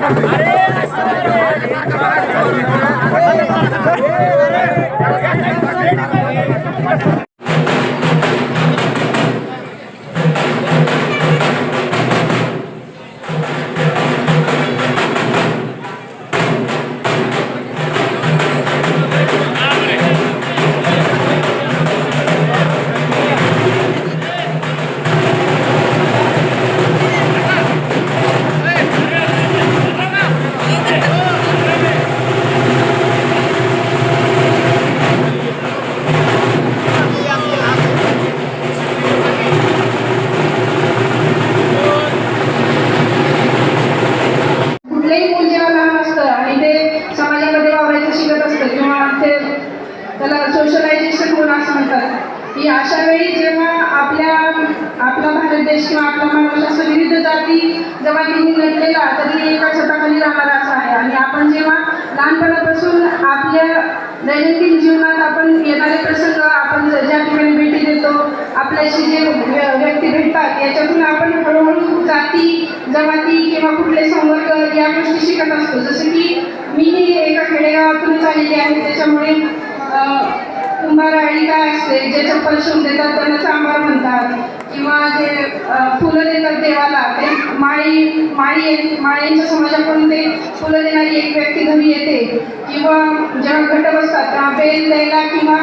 ¡Ale! त्याला सोशलायझेशन होणं असं म्हणतात. की अशा वेळी जेव्हा आपल्या आपला भारत देश किंवा आपला महाराष्ट्र असं विविध जाती जमातींनी नटलेला तरी एका छताखाली राहणारा असा आहे. आणि आपण जेव्हा लहानपणापासून आपल्या दैनंदिन जीवनात आपण येणारे प्रसंग आपण ज्या ठिकाणी भेटी देतो आपल्याशी जे व्य- व्यक्ती भेटतात याच्यातून आपण हळूहळू जाती जमाती किंवा कुठले संवर्ग या गोष्टी शिकत असतो. जसं की मी एका खेडेगावातूनच आलेली आहे त्याच्यामुळे कुंभाराळी कुंभार आणि काय असते? जे चप्पल शिवून देतात त्यांना चांभार म्हणतात. किंवा जे फुलं देतात देवाला ते माळी माळी माळींच्या समाजाकडून ते फुलं देणारी एक व्यक्ती घरी येते. किंवा जेव्हा घटक असतात तेव्हा बेल द्यायला किंवा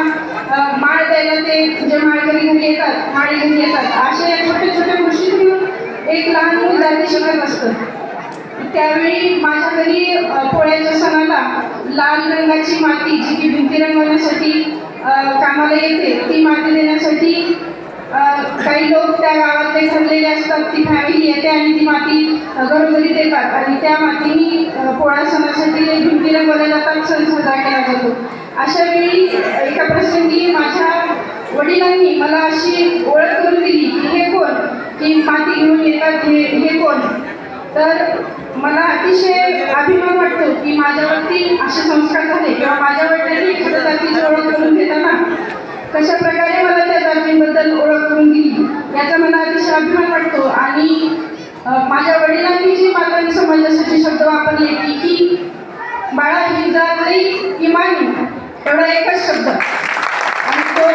माळ द्यायला ते जे माळकरी घरी येतात माळी घरी येतात. अशा छोट्या छोट्या गोष्टी घेऊन एक लहान मुलगा जाती शिकत असतं त्यावेळी माझ्या घरी पोळ्याच्या सणाला लाल रंगाची माती जी की भिंती रंगवण्यासाठी कामाला येते ती माती देण्यासाठी काही लोक त्या गावातले ठरलेले असतात ती फॅमिली येते आणि ती माती घरोघरी देतात. आणि त्या मातीने पोळा सणासाठी भिंती रंगवल्या जातात सण साजरा केला जातो. अशा वेळी एका प्रसंगी माझ्या वडिलांनी मला अशी ओळख करून दिली की हे कोण? की माती घेऊन येतात हे हे कोण? तर मला अतिशय अभिमान वाटतो की माझ्यावरती असे संस्कार झाले. किंवा माझ्या वडिलांनी एखाद्या जातीची ओळख करून घेताना कशा प्रकारे मला त्या जातींबद्दल ओळख करून दिली याचा मला अतिशय अभिमान वाटतो. आणि माझ्या वडिलांनी जी मातांनी समाजासाठी शब्द वापरले की की बाळा ही जात नाही इमानी एवढा एकच शब्द. आणि तो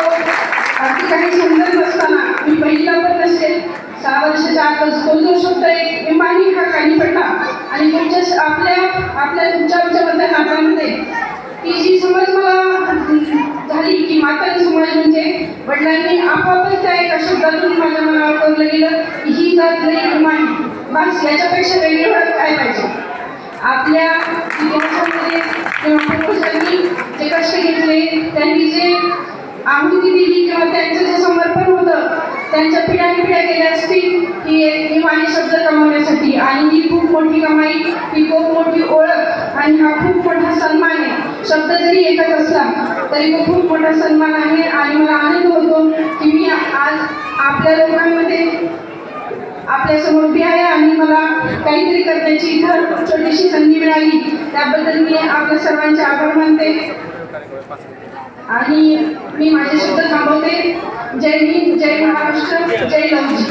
अगदी काही समजत नसताना मी पहिलीला पण नसेल सहा वर्षाच्या आतच तो जो शब्द एक इमानी हा काही पडला आणि तुमच्या आपल्या आपल्या तुमच्या आमच्याबद्दल नातामध्ये ती जी समज मला झाली की मातांनी समाज म्हणजे वडिलांनी आपापच त्या एका शब्दातून माझ्या मनावर कोरलं गेलं की ही जात लई इमानी बस याच्यापेक्षा वेगळी ओळख काय पाहिजे? आपल्या इतिहासामध्ये किंवा पूर्वजांनी जे कष्ट घेतले त्यांनी जे आहुती दिली किंवा त्यांचं जे समर्पण होतं त्यांच्या पिढ्यान पिढ्या गेल्या असतील ही एक शब्द कमवण्यासाठी. आणि ही खूप मोठी कमाई ही खूप मोठी ओळख आणि हा खूप मोठा सन्मान आहे. शब्द जरी एकच असला तरी तो खूप मोठा सन्मान आहे. आणि मला आनंद होतो की मी आज आपल्या लोकांमध्ये आपल्यासमोर उभी आहे आणि मला काहीतरी करण्याची इथं छोटीशी संधी मिळाली. त्याबद्दल मी आपल्या सर्वांचे आभार मानते. आणि मी माझे शब्द थांबवते. जय हिंद जय महाराष्ट्र जय लवजी